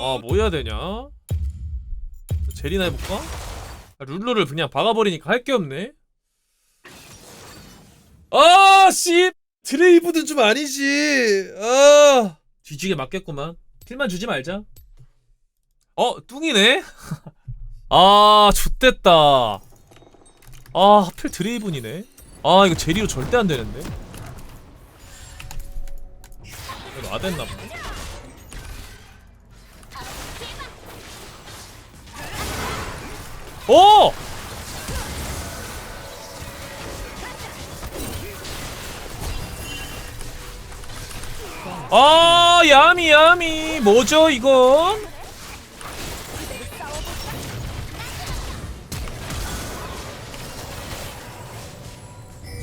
아, 뭐 해야 되냐? 제리나 해볼까? 아, 룰루를 그냥 박아버리니까 할 게 없네. 아, 씨! 드레이브는 좀 아니지. 아, 뒤지게 맞겠구만. 킬만 주지 말자. 어, 뚱이네? 아, 좆됐다. 아, 하필 드레이븐이네. 아, 이거 제리로 절대 안 되는데. 이거 아됐나 보네. 오! 아, 야미, 야미. 뭐죠, 이건?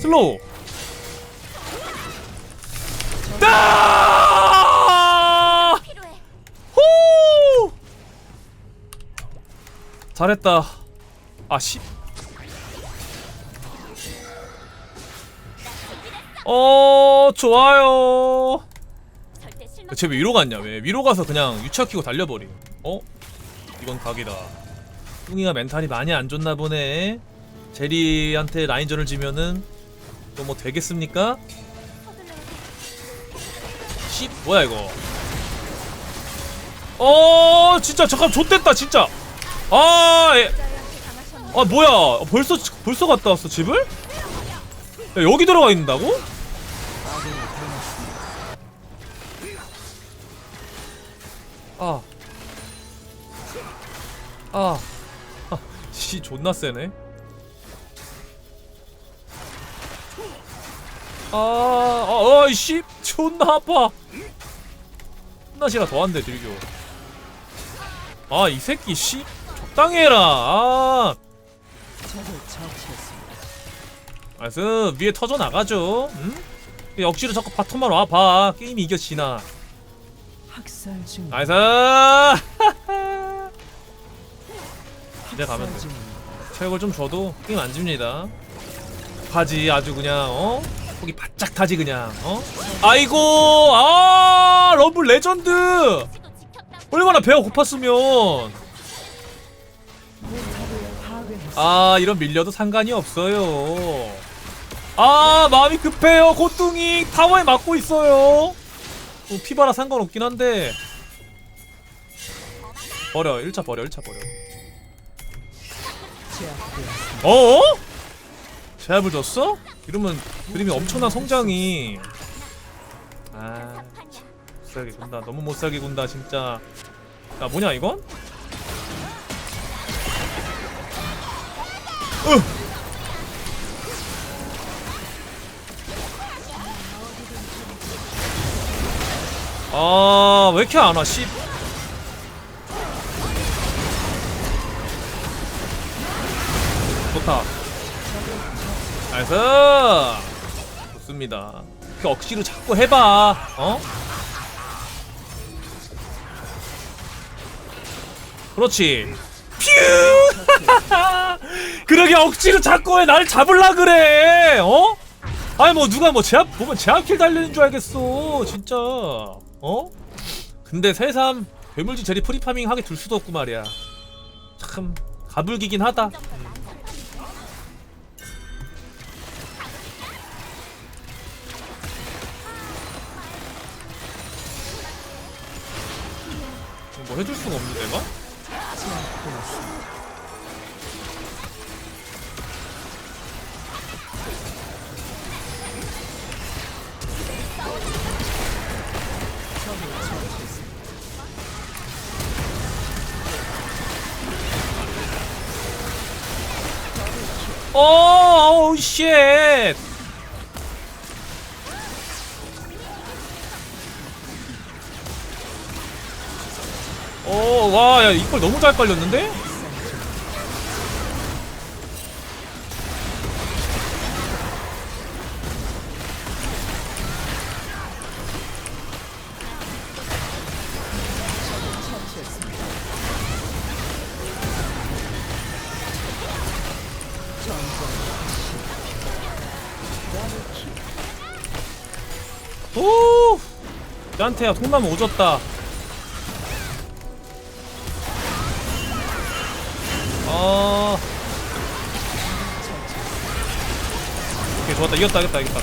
슬로우. 따! 후! 잘했다. 아, 씨. 어, 좋아요. 쟤왜 위로 갔냐? 왜 위로 가서 그냥 유치아 키고 달려버리. 어? 이건 각이다. 뚱이가 멘탈이 많이 안 좋나 보네. 제리한테 라인전을 지면은 또 뭐 되겠습니까? 씨, 뭐야 이거? 어, 진짜 잠깐 좆됐다 진짜. 아, 예. 아 뭐야? 어, 벌써 벌써 갔다 왔어 집을? 야, 여기 들어가 있는다고? 아. 아. 아, 씨 존나 세네. 아, 아, 아, 씨, 존나 아파. 하나씩가 더한대 들교. 아, 이 새끼 씨, 적당히 해라. 아, 나이스 위에 터져 나가죠. 응? 억지로 자꾸 바텀만 와 봐. 게임이 이겨지나. 학살 중. 나이스. 기대 가면 돼. 체력을 좀 줘도 게임 안 집니다. 하지 아주 그냥 어? 거기 바짝 타지 그냥 어? 아이고 아 러블 레전드 얼마나 배가 고팠으면 아 이런 밀려도 상관이 없어요. 아 마음이 급해요. 고뚱이 타워에 맞고 있어요. 어, 피바라 상관없긴 한데. 버려. 1차 버려. 1차 버려. 제압되었습니다. 어? 제압을 줬어? 이러면 그림이 엄청난 성장이. 아 참, 못살게 군다. 너무 못살게 군다 진짜. 야 뭐냐 이건? 아 왜 이렇게 안 와? 씨. 좋다. 나이스. 좋습니다. 그 억지로 자꾸 해봐. 어? 그렇지. 퓨! 그러게 억지로 자꾸 해. 나를 잡을라 그래. 어? 아니 뭐 누가 뭐 제압 보면 제압킬 달리는 줄 알겠어. 진짜. 어? 근데 새삼 괴물지 제리 프리파밍 하게 둘 수도 없고 말이야. 참 가불기긴 하다. 뭐 해줄 수가 없는데 내가? 제압되었습니다. 적을 처 와, 야, 이걸 너무 잘 깔렸는데? 오! 짠테야, 통나무 오졌다. 아. 오케이 좋았다 이겼다 이겼다 이겼다.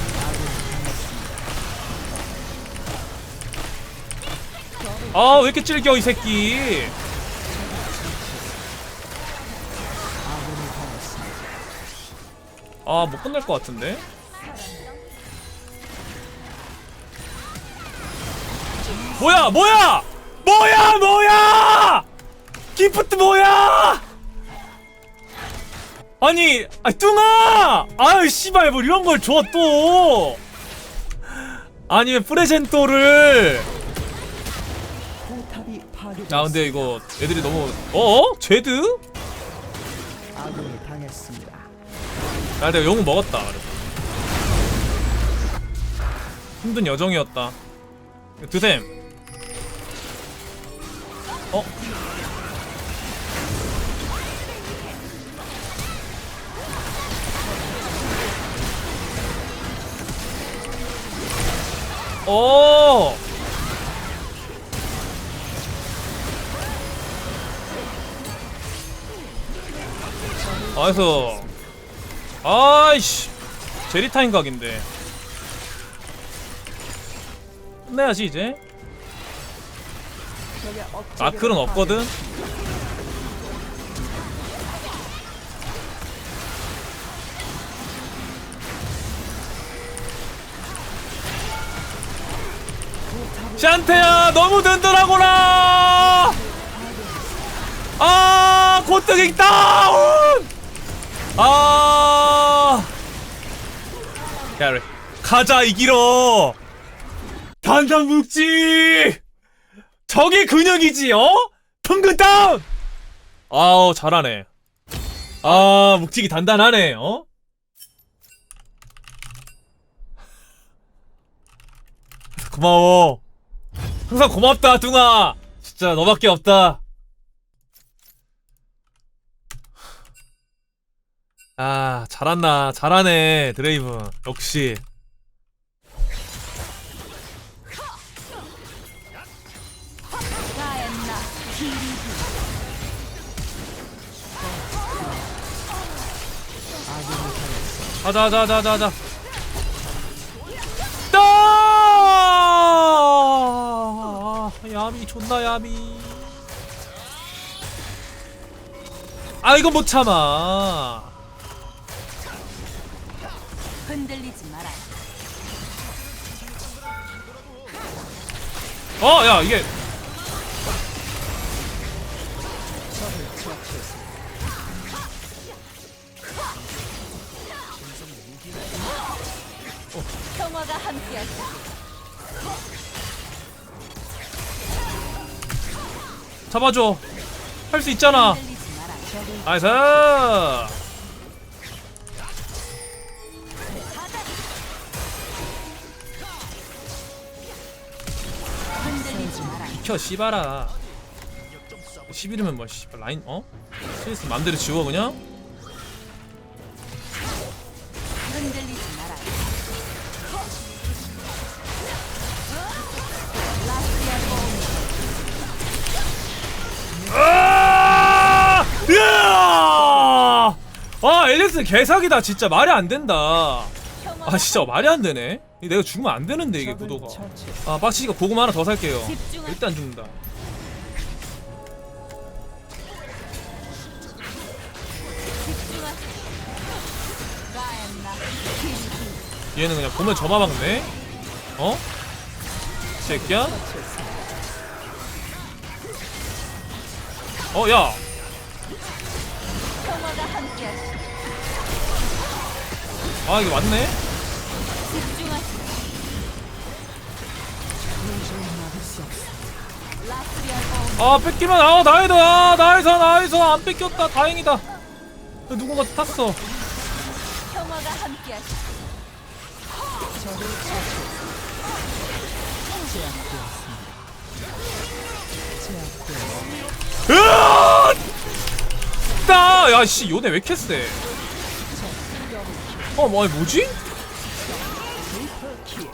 아 왜 이렇게 찔겨 이 새끼. 아 못 끝날 것 같은데. 뭐야 뭐야 뭐야 뭐야 기프트 뭐야 아니 아 뚱아 아유 씨발 뭐 이런 걸 줘 또 아니 왜 프레젠토를. 아 근데 이거 애들이 너무 어 제드 당했습니다. 야 내가 영웅 먹었다. 힘든 여정이었다 드셈 어? 오! 나이스. 아이씨. 제리타임 각인데. 끝내야지 이제. 마클은 없거든 샨테야 너무 든든하구나. 아 고뜨기 다운! 아. 캐리 가자 이기러 단단 묵지! 저게 근육이지 어? 텅근 다운! 아우 잘하네. 아 묵직이 단단하네 어? 고마워 항상 고맙다 뚱아. 진짜 너밖에 없다. 아 잘한다. 잘하네 드레이브 역시. 당했습니다. 가자 가자 가자 가자 아, 야미 존나 야미 아 이거 못 참아 흔들리지 마라. 어 야 이게. 평화가 함께하시. 잡아줘 할 수 있잖아 나이스. 비켜 씨발아 11이면 뭐 씨발 라인 어? 스위스 맘대로 지워 그냥? 앨리스 개사기다 진짜 말이 안 된다 아 진짜 말이 안 되네 내가 죽으면 안 되는데 이게 구도가. 아 빡치니까 고구마 하나 더 살게요 일단 죽는다. 얘는 그냥 보면 저만 막네 어? 새끼야? 어 야! 아 이게 맞네? 아 뺏기면 아 나이다 아 나이스 나이스 안 뺏겼다 다행이다 누군가 탔어 평화가 함께하시. 적을 처치했습니다. 제압되었습니다. 제압되었습니다. 으아! 따! 야, 씨, 요네 왜 이렇게 세? 어, 뭐, 뭐지? 킬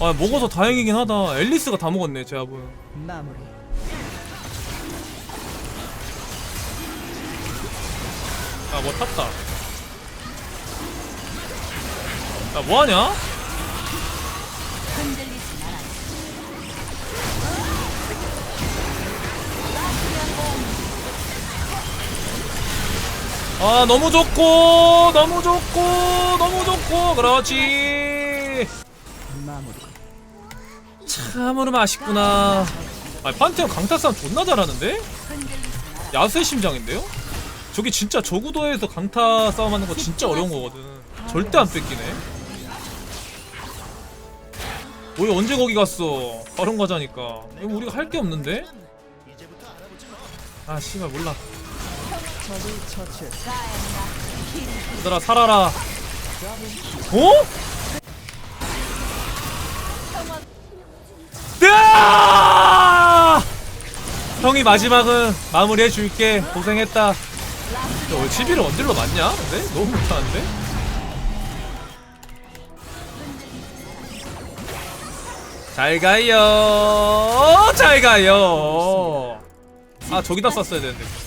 아, 먹어서 다행이긴 하다. 앨리스가 다 먹었네, 제압은. 마무리. 아 뭐 탔다 야 뭐하냐? 아 너무 좋고 너무 좋고 너무 좋고 그렇지. 참으로 맛있구나 아 판테온 강타 싸움 존나 잘하는데? 야수의 심장인데요? 저기 진짜 저구도에서 강타 싸움하는 거 진짜 어려운 거거든 절대 안 뺏기네 왜 언제 거기 갔어 바론 가자니까 이거 우리가 할 게 없는데? 아 씨발 몰라 얘들아 살아라 어? 형이 마지막은 마무리해 줄게 고생했다 야, 왜 치비를 원딜로 맞냐? 근데? 너무 못하는데? 잘 가요 잘 가요 아 저기다 썼어야 되는데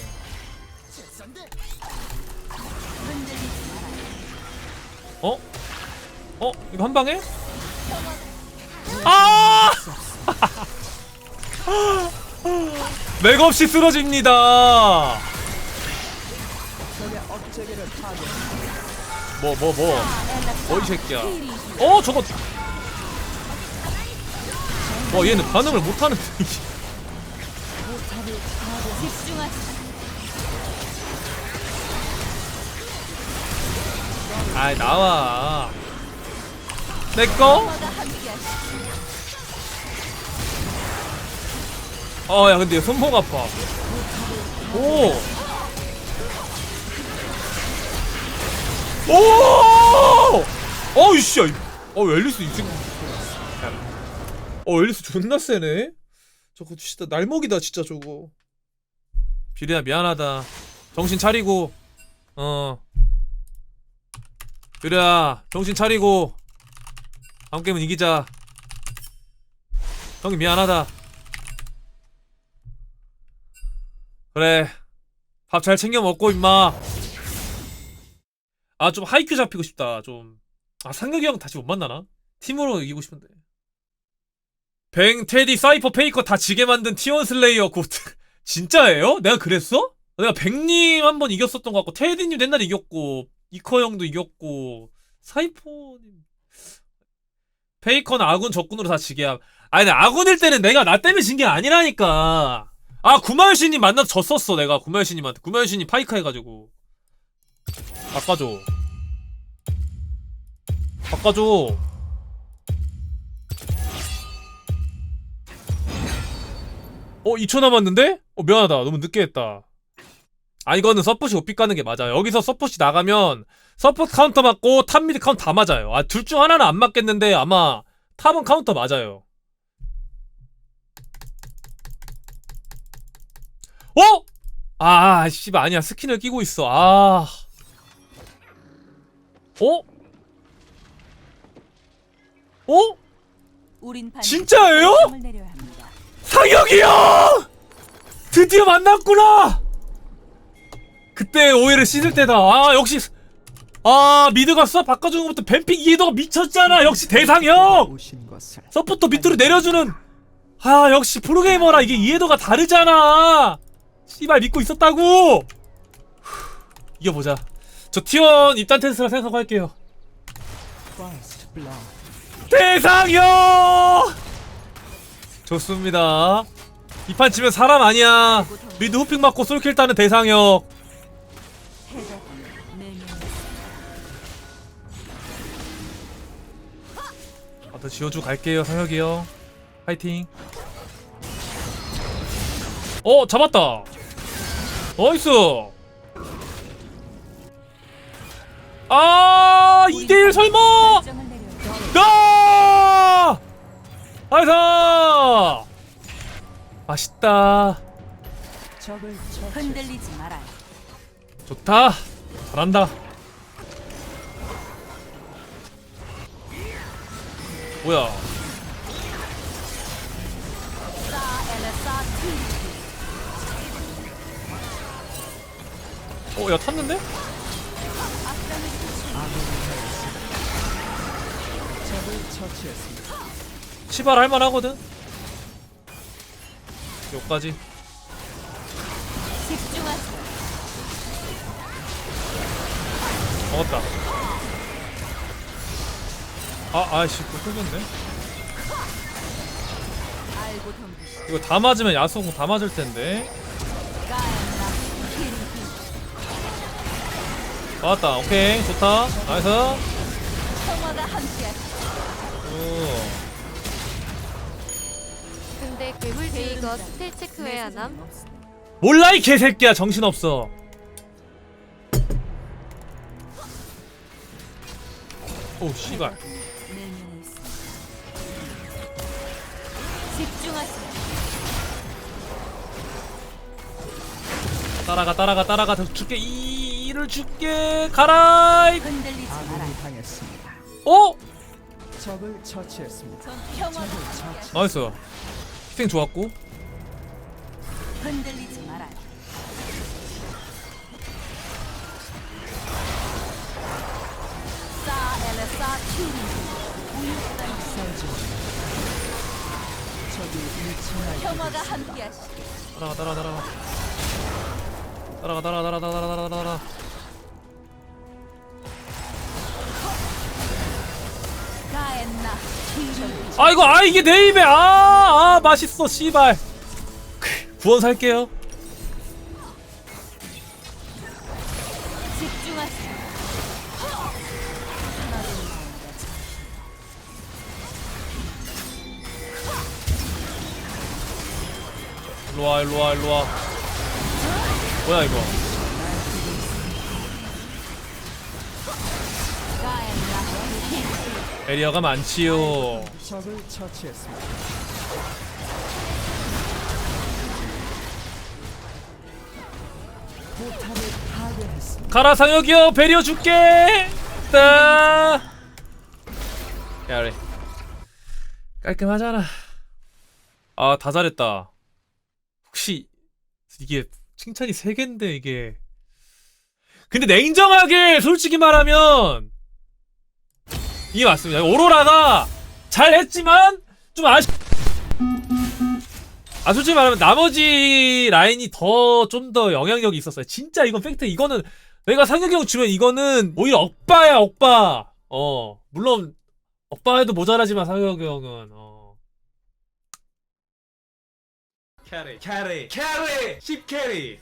어? 어? 이거 한 방에? 아! 맥 없이 쓰러집니다. 적의 업체계를 파괴. 뭐, 뭐, 뭐. 뭐, 이 새끼야. 어, 저거. 어, 얘는 반응을 못하는 아이, 나와. 내꺼? 평화가 함께하시. 어, 야, 근데 손목 아파. 오! 오! 어이, 씨. 어, 앨리스 이 새끼. 어, 앨리스 존나 세네? 저거 진짜 날먹이다, 진짜 저거. 비리야, 미안하다. 정신 차리고, 어. 비리야, 정신 차리고. 다음 게임은 이기자. 형이 미안하다. 그래 밥 잘 챙겨 먹고 임마 아 좀 하이큐 잡히고 싶다 좀 아 상혁이 형 다시 못 만나나? 팀으로 이기고 싶은데 뱅, 테디, 사이퍼, 페이커 다 지게 만든 T1 슬레이어 곧 진짜예요? 내가 그랬어? 내가 뱅님 한 번 이겼었던 것 같고 테디님 옛날에 이겼고 이커 형도 이겼고 사이퍼님. 페이커는 아군 적군으로 다 지게 함. 아니 아군일 때는 내가 나 때문에 진 게 아니라니까. 아 구마유신님 만나서 졌었어 내가 구마유신님한테. 구마유신님 파이카 해가지고. 바꿔줘. 바꿔줘. 어 2초 남았는데? 어 미안하다. 너무 늦게 했다 아 이거는 서폿이 오피 까는 게 맞아 여기서 서폿이 나가면 서폿 카운터 맞고 탑 미드 카운터 다 맞아요 아 둘 중 하나는 안 맞겠는데 아마 탑은 카운터 맞아요 어? 아, 씨발 아니야. 스킨을 끼고 있어. 아. 어? 어? 우린 반드시 진짜예요? 결정을 내려야 합니다. 상혁이 형! 드디어 만났구나! 그때 오해를 씻을 때다. 아, 역시. 아, 미드가 써 바꿔주는 것부터 뱀픽 이해도가 미쳤잖아. 역시 대상형! 서포터 밑으로 내려주는 아 역시 프로게이머라 이게 이해도가 다르잖아 씨발 믿고 있었다고 후, 이겨보자 저 T1 입단 테스트라 생각하고 할게요. 대상형 좋습니다 이 판 치면 사람 아니야 미드 후픽 맞고 솔킬 따는 대상형 더 지워주고 갈게요 상혁이 형 파이팅. 어 잡았다. 나이스. 아 2대1 설마. 결정을 내려야! 아 나이스! 맛있다. 흔들리지 말아요. 좋다. 잘한다 뭐야 어야 탔는데? 시발 할만하거든? 여기까지 먹었다 아 아이씨 또 끊겼네. 이거 다 맞으면 야수공 다 맞을 텐데 맞았다 오케이 좋다 나이스. 오. 근데 괴물 베이거 스틸 체크 왜 안 함? 몰라 이 개새끼야 정신없어 오 씨발 내면에 있어. 집중하세요. 따라가 따라가 따라가 더 줄게 이 이를 줄게 가라 이- 흔들리지 말아요. 아군이 당했습니다. 어 적을 처치했습니다. 적을. 처치. 나이스 희생 좋았고 흔들리지 말아요. 싸 엘레사 튜링. 평화가 함께하시. 따라가 따라가 따라가. 따라가 따라가 따라가 따라가 따라가 따라가 가엔나? 아 이거 아 이게 내 입에. 아, 아 맛있어 씨발. 구원 살게요. 일로와 일로와 일로와 뭐야 이거 에리어가 많지요. 가라 상혁이요 배려 줄게 따 야, 그래. 깔끔하잖아. 아, 다 잘했다. 혹시 이게 칭찬이 세 개인데 이게 근데 냉정하게 솔직히 말하면 이게 맞습니다. 오로라가 잘했지만 좀 아쉽. 아 솔직히 말하면 나머지 라인이 더 좀 더 영향력이 있었어요. 진짜 이건 팩트. 이거는 내가 상혁이 형 주면 이거는 오히려 억바야 억바. 어 물론 억바해도 모자라지만 상혁이 형은 어. 캐리 캐리 캐리 10캐리